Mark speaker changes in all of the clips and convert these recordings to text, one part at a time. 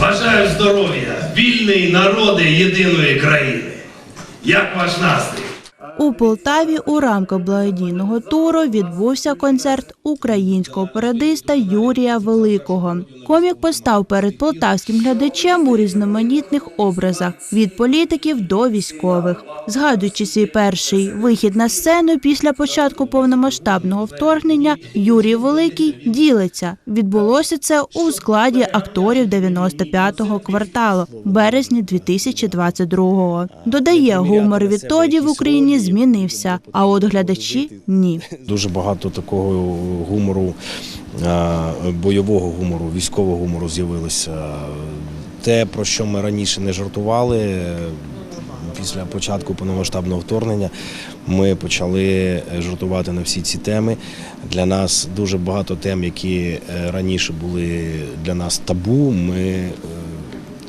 Speaker 1: Бажаю здоров'я, вільної народи єдиної країни. Як ваш настрій?
Speaker 2: У Полтаві у рамках благодійного туру відбувся концерт українського пародиста Юрія Великого. Комік постав перед полтавським глядачем у різноманітних образах від політиків до військових. Згадуючи свій перший вихід на сцену після початку повномасштабного вторгнення, Юрій Великий ділиться. Відбулося це у складі акторів 95-го кварталу березні 2022-го. Додає, гумор відтоді в Україні змінився, а от глядачі ні.
Speaker 3: Дуже багато такого гумору, бойового гумору, військового гумору з'явилося. Те, про що ми раніше не жартували. Після початку повномасштабного вторгнення ми почали жартувати на всі ці теми. Для нас дуже багато тем, які е, раніше були для нас табу. Ми е,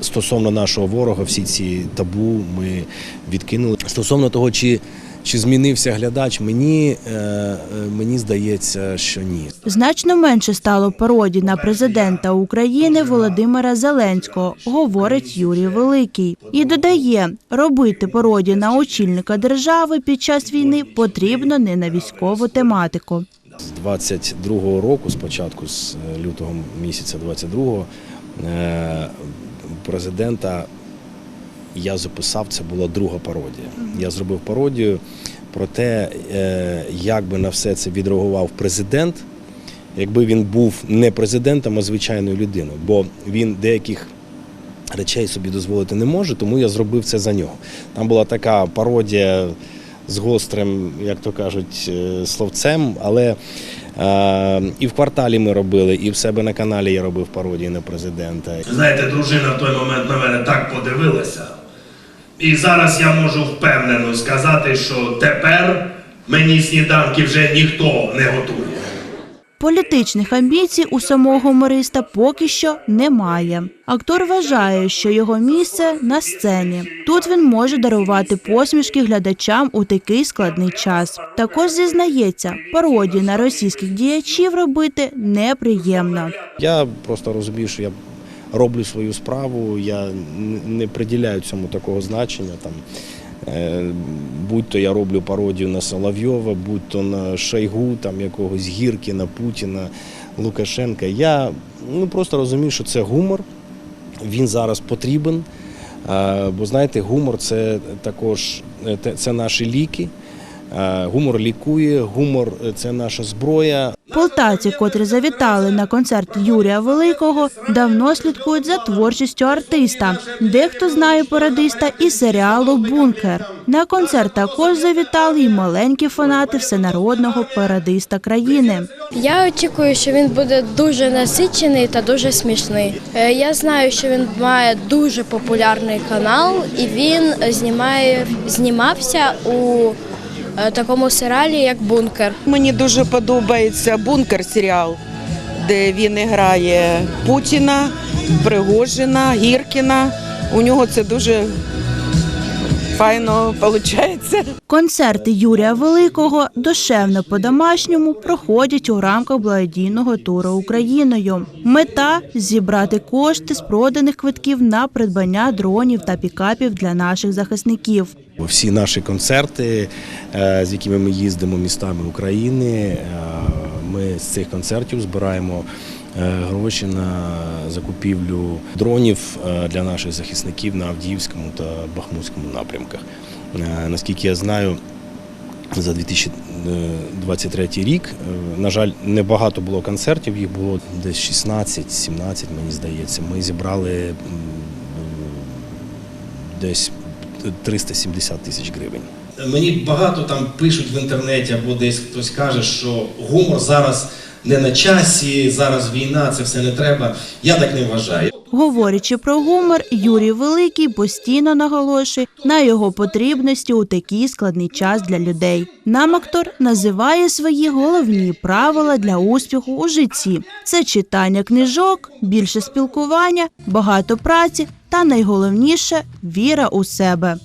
Speaker 3: стосовно нашого ворога, всі ці табу ми відкинули. Стосовно того, чи, чи змінився глядач, мені, е, е, мені здається, що ні.
Speaker 2: Значно менше стало пародій на президента України Володимира Зеленського, говорить Юрій Великий. І додає, робити пародію на очільника держави під час війни потрібно не на військову тематику.
Speaker 3: З 22-го року, спочатку з е, лютого місяця 22-го, е, президента я записав, це була друга пародія. Я зробив пародію про те, е, як би на все це відреагував президент, якби він був не президентом, а звичайною людиною. Бо він деяких речей собі дозволити не може, тому я зробив це за нього. Там була така пародія з гострим, як то кажуть, е, словцем, але е, і в кварталі ми робили, і в себе на каналі я робив пародії на президента.
Speaker 1: Знаєте, дружина в той момент на мене так подивилася. І зараз я можу впевнено сказати, що тепер мені сніданки вже ніхто не готує.
Speaker 2: Політичних амбіцій у самого гумориста поки що немає. Актор вважає, що його місце на сцені. Тут він може дарувати посмішки глядачам у такий складний час. Також зізнається, пародії на російських діячів робити неприємно.
Speaker 3: Я просто розумію, що я роблю свою справу, я не приділяю цьому такого значення. Там, е, будь-то я роблю пародію на Соловйова, будь-то на Шойгу, там, якогось Гіркіна, Путіна, Лукашенка. Я ну, просто розумію, що це гумор, він зараз потрібен. Е, Бо знаєте, гумор це також е, це наші ліки. Гумор лікує, гумор це наша зброя.
Speaker 2: Полтавці, котрі завітали на концерт Юрія Великого, давно слідкують за творчістю артиста. Дехто знає пародиста із серіалу Бункер. На концерт також завітали й маленькі фанати всенародного пародиста країни.
Speaker 4: Я очікую, що він буде дуже насичений та дуже смішний. Е, Я знаю, що він має дуже популярний канал, і він знімає знімався у такому серіалі, як Бункер.
Speaker 5: Мені дуже подобається бункер серіал, де він грає Путіна, Пригожина, Гіркіна. У нього це дуже файно виходить.
Speaker 2: Концерти Юрія Великого душевно по-домашньому проходять у рамках благодійного туру Україною. Мета зібрати кошти з проданих квитків на придбання дронів та пікапів для наших захисників.
Speaker 3: Всі наші концерти, е, з якими ми їздимо містами України, е, ми з цих концертів збираємо гроші на закупівлю дронів е, для наших захисників на Авдіївському та Бахмутському напрямках. Е, Наскільки я знаю, за 2023 рік, е, на жаль, небагато було концертів, їх було десь 16-17, мені здається. Ми зібрали десь 370 тисяч гривень.
Speaker 6: Мені багато там пишуть в інтернеті або десь хтось каже, що гумор зараз не на часі, зараз війна, це все не треба. Я так не вважаю.
Speaker 2: Говорячи про гумор, Юрій Великий постійно наголошує на його потрібності у такий складний час для людей. Нам актор називає свої головні правила для успіху у житті: це читання книжок, більше спілкування, багато праці та найголовніше віра у себе.